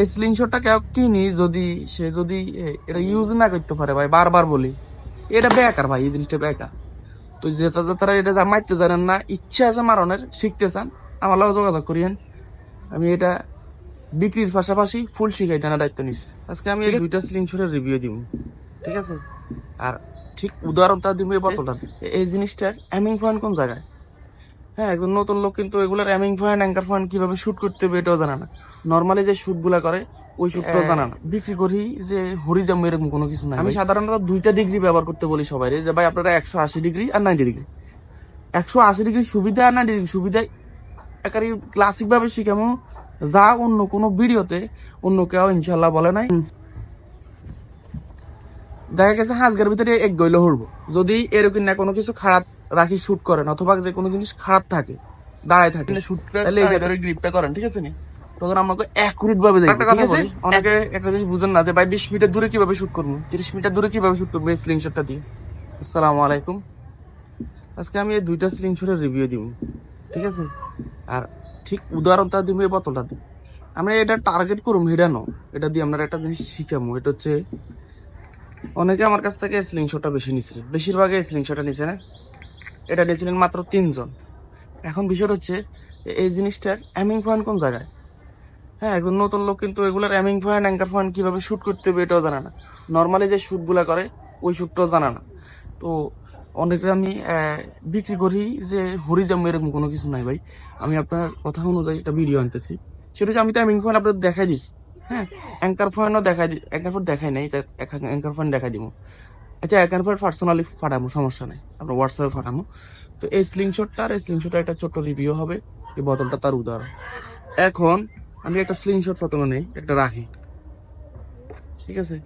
এই স্লিংশটটা কেউ কিনি যদি সে যদি এটা ইউজ না করতে পারে ভাই বারবার বলি। এটা বেকার ভাই এই জিনিসটা বেকার। তো যেটা এটা মারতে জানেন না ইচ্ছা আছে মারণের শিখতে চান আমার লগে যোগাযোগ করিয়েন। আমি এটা বিক্রির পাশাপাশি ফুল শিখাই টানা দায়িত্ব নিচ্ছি আজকে আমি এই দুইটা স্লিংশটের রিভিউ দিব ঠিক আছে? আর ঠিক উদাহরণটা দিব এই বোতলটা এই জিনিসটার অ্যামিং পয়েন্ট কোন জায়গায়? হ্যাঁ একজন নতুন লোক কিন্তু এগুলোর অ্যামিং পয়েন্ট অ্যাঙ্কার পয়েন্ট কীভাবে শুট করতে হবে এটাও জানে না। নর্মালি যে শুটগুলা করে ওই শুটটাও জানা না বিক্রি করি যে হরি যাব এরকম কোনো কিছু নাই আমি সাধারণত দুইটা ডিগ্রি ব্যবহার করতে বলি সবাই যে ভাই আপনারা একশো আশি ডিগ্রি আর নাইনটি ডিগ্রি একশো আশি ডিগ্রি সুবিধা আর নাইনটি ডিগ্রি সুবিধা একারি ক্লাসিক ভাবে শিখামো। যা অন্য কোনো ভিডিওতে অন্য কেউ ইনশাল্লাহ বলে নাই। দেখা গেছে হাঁসগার ভিতরে এক গইলে হরব। যদি এরকম না কোনো কিছু খারাপ রাখি শুট করেন অথবা যে কোনো জিনিস খারাপ থাকে দাঁড়ায় থাকে শুট তাহলে এই ধরে গ্রিপটা করেন ঠিক আছে নি? তখন আমাকে অ্যাকুরেট ভাবে দেখবে ঠিক আছে? অনেকে একটা জিনিস বুঝেন না যে ভাই বিশ মিটার দূরে কীভাবে শুট করব? তিরিশ মিটার দূরে কীভাবে শুট করব এই স্লিং শটটা দিয়ে? আসসালামু আলাইকুম। আজকে আমি এই দুইটা স্লিং শটের রিভিউ দিব ঠিক আছে? আর ঠিক উদাহরণটা দিব এই বোতলটা দিব। আমরা এটা টার্গেট করুম হিডা নো এটা দিয়ে আমরা একটা জিনিস শিখামো এটা হচ্ছে অনেকে আমার কাছ থেকে স্লিং শটটা বেশি নিছিলেন বেশিরভাগ স্লিং শটটা নিছে না? এটা নিয়েছিলেন মাত্র তিনজন। এখন বিষয় হচ্ছে এই জিনিসটার অ্যামিং পয়েন্ট কোন জায়গায়? হ্যাঁ একজন নতুন লোক কিন্তু এগুলোর অ্যামিং পয়েন্ট অ্যাঙ্কার পয়েন্ট কীভাবে শুট করতে হবে এটাও জানা না। নর্মালি যে শুটগুলা করে, ওই শুটটাও জানা না। তো অনেকটা আমি বিক্রি করি যে, হরি যাব এরকম কোনো কিছু নাই ভাই। আমি আপনার কথা অনুযায়ী একটা ভিডিও আনতেছি। সেটা হচ্ছে আমি তো অ্যামিং পয়েন্ট আপনাদের দেখাই দিচ্ছি হ্যাঁ অ্যাঙ্কার পয়েন্টও দেখাই অ্যাঙ্কার পয়েন্ট দেখাই নাই অ্যাঙ্কার পয়েন্ট দেখাই দিব আচ্ছা অ্যাঙ্কার পয়েন্ট পার্সোনালি পাঠাবো সমস্যা নাই। আপনার হোয়াটসঅ্যাপে পাঠাবো তো এই স্লিংশটটা আর এই স্লিংশটের একটা ছোট্ট রিভিউ হবে। এই বোতলটা তার উদাহরণ। এখন আমি একটা স্লিংশট প্রথমে নেই, একটা রাখি। ঠিক আছে?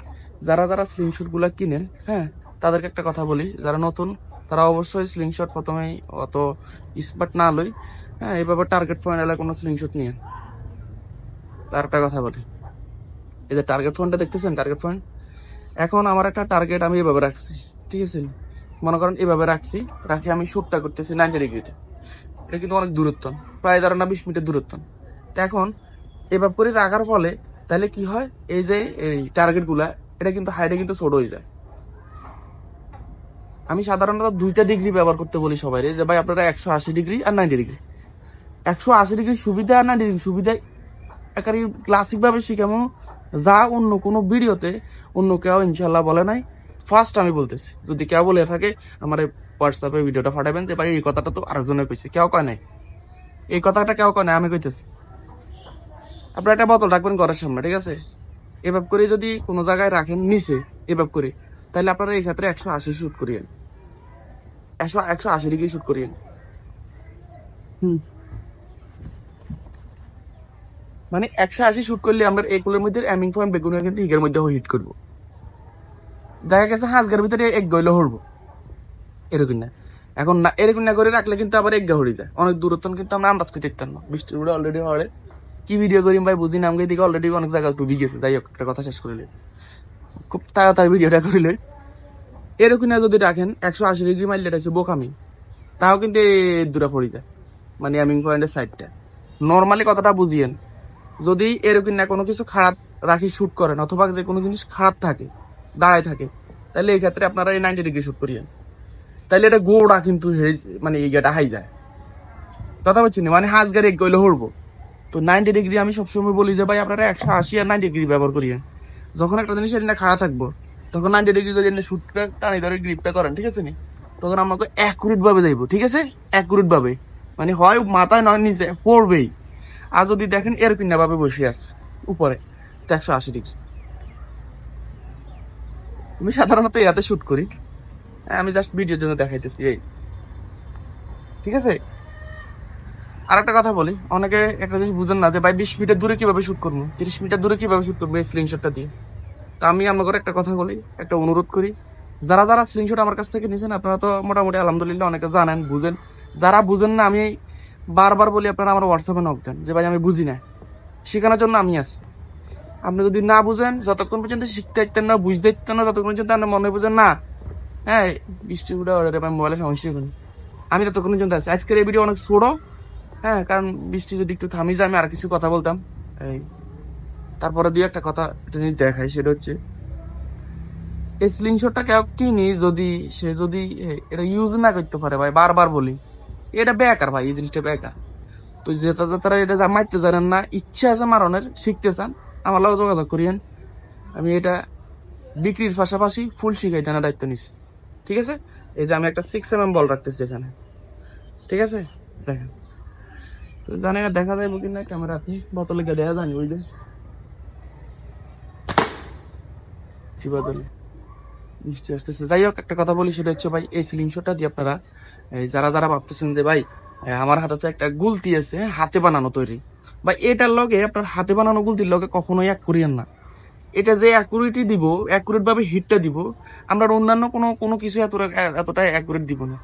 যারা যারা স্লিংশটগুলা কিনেন হ্যাঁ তাদেরকে একটা কথা বলি। যারা নতুন, তারা অবশ্যই স্লিংশট প্রথমেই অত স্মার্ট না লই হ্যাঁ এইভাবে টার্গেট পয়েন্ট এলাকা কোনো স্লিংশট নিয়ে তার একটা কথা বলি। এই যে টার্গেট পয়েন্টটা দেখতেছেন? টার্গেট পয়েন্ট এখন আমার একটা টার্গেট আমি এভাবে রাখছি। ঠিক আছে? মনে করেন এভাবে রাখছি, রাখি আমি শুটটা করতেছি নাইনটি ডিগ্রিতে এটা কিন্তু অনেক দূরত্ব। প্রায় ধরেন না বিশ মিটার দূরত্ব। তো এখন এভাবে রাখার ফলে তাহলে কি হয়? এই যে এই টার্গেটগুলা, এটা কিন্তু হাইটে কিন্তু ছোট হয়ে যায়। আমি সাধারণত দুইটা ডিগ্রি ব্যবহার করতে বলি সবাই যে ভাই আপনারা একশো আশি ডিগ্রি আর নাইনটি ডিগ্রি একশো আশি ডিগ্রি সুবিধা আর নাইনটি ডিগ্রি সুবিধা একারি ক্লাসিক ভাবে শিখামো। যা অন্য কোনো ভিডিওতে অন্য কেউ ইনশাল্লাহ বলে নাই। ফার্স্ট আমি বলতেছি, যদি কেউ বলে থাকে, আমার হোয়াটসঅ্যাপে ভিডিওটা পাঠাবেন যে ভাই এই কথাটা তো আরেকজনে কইছে, কেউ কয় নাই। এই কথাটা কেউ কয় নাই, আমি কইতেছি। আপনার একটা বোতল রাখবেন ঘরের সামনে ঠিক আছে? এভাবে করে যদি কোনো জায়গায় রাখেন নিচে এভাবে করে তাহলে আপনারা এই ক্ষেত্রে একশো আশি শুট করিয়েন। একশো একশো আশি ডিগ্রি শুট করিয়েন। হুম। মানে একশো আশি শুট করলে আমরা এগুলোর মধ্যে অ্যামিং পয়েন্ট বেগুনের কিন্তু হিগের মধ্যে হিট করব। দেখা গেছে হাঁসগার ভিতরে এক গইলে হরবো। এরকম না। এখন না এরকম না করে রাখলে কিন্তু আবার এক গা হয়ে যায়। অনেক দূরত্ব কিন্তু আমরা আন্দাজ করে দেখতাম না। বৃষ্টির উড়ে অলরেডি হরে কি ভিডিও করি ভাই, বুঝি না আমাকে দিকে অলরেডি অনেক জায়গা ডুবি গেছে। যাই হোক, একটা কথা শেষ করিলে খুব তাড়াতাড়ি ভিডিওটা করিলে এরকম না যদি রাখেন, একশো আশি ডিগ্রি মাইল এটা বোকামি। তাও কিন্তু দূরে পড়ে যায় মানে অ্যামিং পয়েন্টের সাইডটা নর্মালি কথাটা বুঝিয়েন। যদি এরকম না কোনো কিছু খারাপ রাখি শ্যুট করেন, অথবা যে কোনো জিনিস খারাপ থাকে, দাঁড়ায় থাকে, তাহলে এই ক্ষেত্রে আপনারা এই নাইনটি ডিগ্রি শ্যুট করিয়েন। তাহলে এটা গোড়া কিন্তু মানে এই গেটা হাই যায়। কথা বলছি মানে হাঁস গাড়ি গইলে হরবো। তো নাইনটি ডিগ্রি আমি সবসময় বলি যে, ভাই, আপনারা একশো আশি আর নাইনটি ডিগ্রি ব্যবহার করিয়েন। যখন একটা জিনিস এটা খারাপ থাকব, তখন নাইনটি ডিগ্রি যদি শুটটা টানি ধরে গ্রিপটা করেন, ঠিক আছে নি? তখন আমাকে অ্যাকুরেট ভাবে যাইবো, ঠিক আছে? অ্যাকুরেট ভাবে মানে হয় মাথায় নয় নিচে, পড়বেই। আর যদি দেখেন এরকম না ভাবে বসে আছে, উপরে, তো একশো আশি ডিগ্রি আমি সাধারণত ইয়াতে শুট করি। আমি জাস্ট ভিডিওর জন্য দেখাইতেছি, এই। ঠিক আছে? আর একটা কথা বলি, অনেকে একটা জিনিস বুঝেন না যে, ভাই, বিশ মিটার দূরে কীভাবে শুট করব? তিরিশ মিটার দূরে কীভাবে শুট করব এই স্লিংশটটা দিয়ে? তা আমি আপনাদের একটা কথা বলি, একটা অনুরোধ করি। যারা যারা স্লিংশট আমার কাছ থেকে নিয়েছেন আপনারা তো মোটামুটি আলহামদুলিল্লাহ অনেকে জানেন, বুঝেন। যারা বুঝেন না, আমি বারবার বলি, আপনারা আমার হোয়াটসঅ্যাপে নক দেন যে, ভাই, আমি বুঝি না। শেখানোর জন্য আমি আছি। আপনি যদি না বুঝেন, যতক্ষণ পর্যন্ত শিখতে ইতেন না, বুঝতে ইতেন না, ততক্ষণ পর্যন্ত আপনার মনে বুঝেন, না হ্যাঁ বৃষ্টি উঠে মোবাইলে সমস্যা করি আমি ততক্ষণ পর্যন্ত আছি। আজকের এই ভিডিও অনেক ছোটো হ্যাঁ কারণ বৃষ্টি যদি একটু থামি যায়, আমি আর কিছু কথা বলতাম। এই, তারপরে দুই একটা কথা এটা জিনিস দেখাই, সেটা হচ্ছে, এই স্লিংশটটা কেউ কিনি যদি সে যদি এটা ইউজ না করতে পারে ভাই, বারবার বলি। এটা বেকার ভাই, এই জিনিসটা বেকার। তো যেটা তারা এটা মারতে জানেন না, ইচ্ছা আছে মারণের, শিখতে চান, আমার লগে যোগাযোগ করিয়েন। আমি এটা বিক্রির পাশাপাশি ফুল শিখাই টানার দায়িত্ব নিচ্ছি ঠিক আছে? এই যে আমি একটা সিক্স এম এম বল রাখতেছি এখানে। ঠিক আছে? দেখেন। জানি না, দেখা যাবে কিনা বোতলে জানি বৃষ্টি আসতেছে। যাই হোক, একটা কথা বলি, সেটা হচ্ছে ভাই, এই দিয়ে আপনারা যারা যারা ভাবতেছেন যে ভাই আমার হাতে তো একটা গুলতি আছে, হাতে বানানো তৈরি। বা এটার লগে আপনার হাতে বানানো গুলতির লগে কখনোই এক করিয়েন না। এটা যে অ্যাকুরেটই দিব অ্যাকুরেট ভাবে হিটটা দিব, আমরা অন্যান্য কোনো কোনো কিছু এতটা এতটা অ্যাকুরেট দিব না।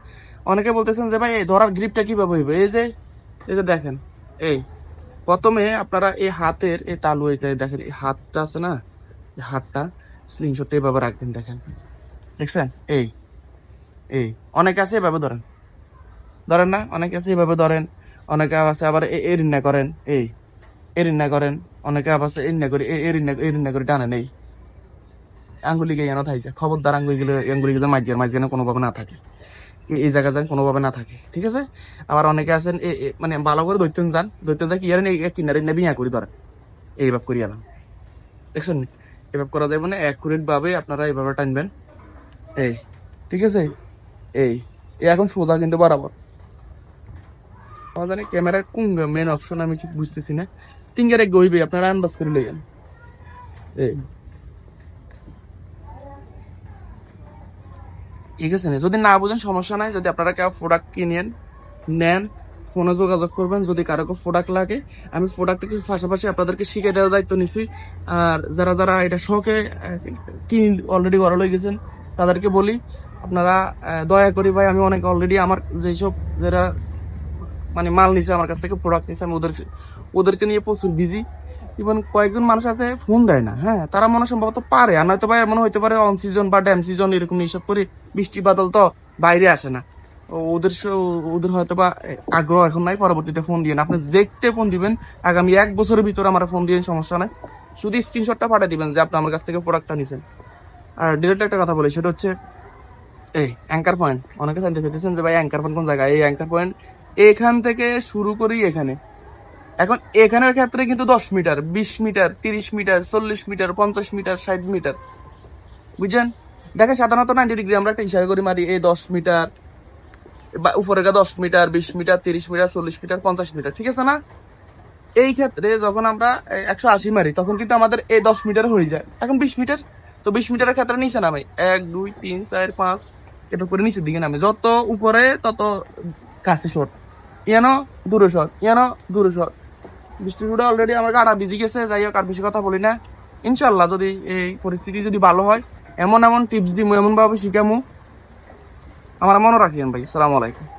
অনেকে বলতেছেন যে ভাই ধরার গ্রিপটা কীভাবে হইবে? এই যে এই যে দেখেন, এই প্রথমে আপনারা এই হাতের এই তালু এটা দেখেন, এই হাতটা আছে না, এই হাতটা স্লিংশটটা এভাবে রাখবেন, দেখেন। দেখছেন? এই এই, অনেকে আছে এভাবে ধরেন। ধরেন না? অনেকে আছে এভাবে ধরেন, অনেকে আছে, আবার এ- এরিন্না করেন, এই এরিন্না করেন, অনেকে আবার আছে এরিন্না করে, এ- এরিন্না এরিন্না করে টানেন, এই। আঙ্গুলি গিয়ে এনে থাইছে, খবরদার আঙ্গুলি গেলে আঙ্গুলি গেলে মাঝখানে মাঝখানে কোনোভাবে না থাকে। এই- জায়গা যান, কোনোভাবে না থাকে, ঠিক আছে? আবার অনেকে আছেন মানে ভালো করে দৈত্যন যান, দৈত্যন যা কি আর এই কিনারে নেবি ইয়া করি ধরেন এইভাবে করি আলাম। দেখছেন? এভাবে করা যায় মানে অ্যাকুরেট ভাবে আপনারা এইভাবে টানবেন। এই, ঠিক আছে? এই এই এখন সোজা কিন্তু বরাবর। আমার জানি ক্যামেরার কোন মেন অপশন আমি ঠিক বুঝতেছি না। তিনগারে গইবে, আপনারা আন্দাজ করে লইয়েন। এই। ঠিক আছে যদি না বুঝেন, সমস্যা নাই। যদি আপনারা কেউ প্রোডাক্ট কিনেন, নেন ফোনে যোগাযোগ করবেন, যদি কারও প্রোডাক্ট লাগে। আমি প্রোডাক্টের পাশাপাশি আপনাদেরকে শিখে দেওয়ার দায়িত্ব নিছি। আর যারা যারা এটা শখে কিন অলরেডি ঘরে লই গেছেন, তাদেরকে বলি, আপনারা দয়া করি ভাই, আমি অনেক অলরেডি আমার যেসব যারা মানে মাল নিছে, আমার কাছ থেকে প্রোডাক্ট নিছে, আমি ওদের ওদেরকে নিয়ে প্রচুর বিজি ইভেন কয়েকজন মানুষ আছে ফোন দেয় না হ্যাঁ? তারা মনে সম্ভবত পারে, আর নয়তো ভাই মনে হইতে পারে অন সিজন বা ড্যাম সিজন এরকম হিসাব করে বৃষ্টি বাদল তো বাইরে আসে না। ওদের ওদের হয়তো বা আগ্রহ এখন নাই পরবর্তীতে ফোন দিয়ে আপনি দেখতে ফোন দিবেন, আগামী এক বছরের ভিতরে আমার ফোন দিয়ে সমস্যা নাই। শুধু স্ক্রিনশটটা পাঠিয়ে দিবেন যে আপনি আমার কাছ থেকে প্রোডাক্টটা নিছেন। আর ডিরেক্ট একটা কথা বলি, সেটা হচ্ছে, এই অ্যাঙ্কার পয়েন্ট অনেকে জানতে চাইতেছেন যে ভাই অ্যাঙ্কার পয়েন্ট কোন জায়গায়? এই অ্যাঙ্কার পয়েন্ট এখান থেকে শুরু করি এখানে। এখন এখানের ক্ষেত্রে কিন্তু দশ মিটার, বিশ মিটার, তিরিশ মিটার, চল্লিশ মিটার, পঞ্চাশ মিটার, ষাট মিটার। বুঝছেন? দেখেন সাধারণত নাইনটি ডিগ্রি আমরা একটা হিসাবে করি মারি, এই দশ মিটার, বা উপরে গা দশ মিটার, বিশ মিটার, তিরিশ মিটার, চল্লিশ মিটার, পঞ্চাশ মিটার, ঠিক আছে না? এই ক্ষেত্রে যখন আমরা একশো আশি মারি, তখন কিন্তু আমাদের এই দশ মিটার হয়ে যায়। এখন বিশ মিটার, তো বিশ মিটারের ক্ষেত্রে নিচে নামে এক, দুই, তিন, চার, পাঁচ, এটা করে নিচের দিকে নামে যত উপরে, তত কাছে শট ইয়ানো, দূরে শট ইয়ানো, দূরে শট বৃষ্টির ফুটে অলরেডি আমার গাড়া ভিজে গেছে, যাই হোক, আর বেশি কথা বলি না। ইনশাল্লাহ যদি এই পরিস্থিতি যদি ভালো হয়, এমন এমন টিপস দিমু, এমনভাবে শিখামু। আমার মনে রাখিয়েন ভাই, আসসালামু আলাইকুম।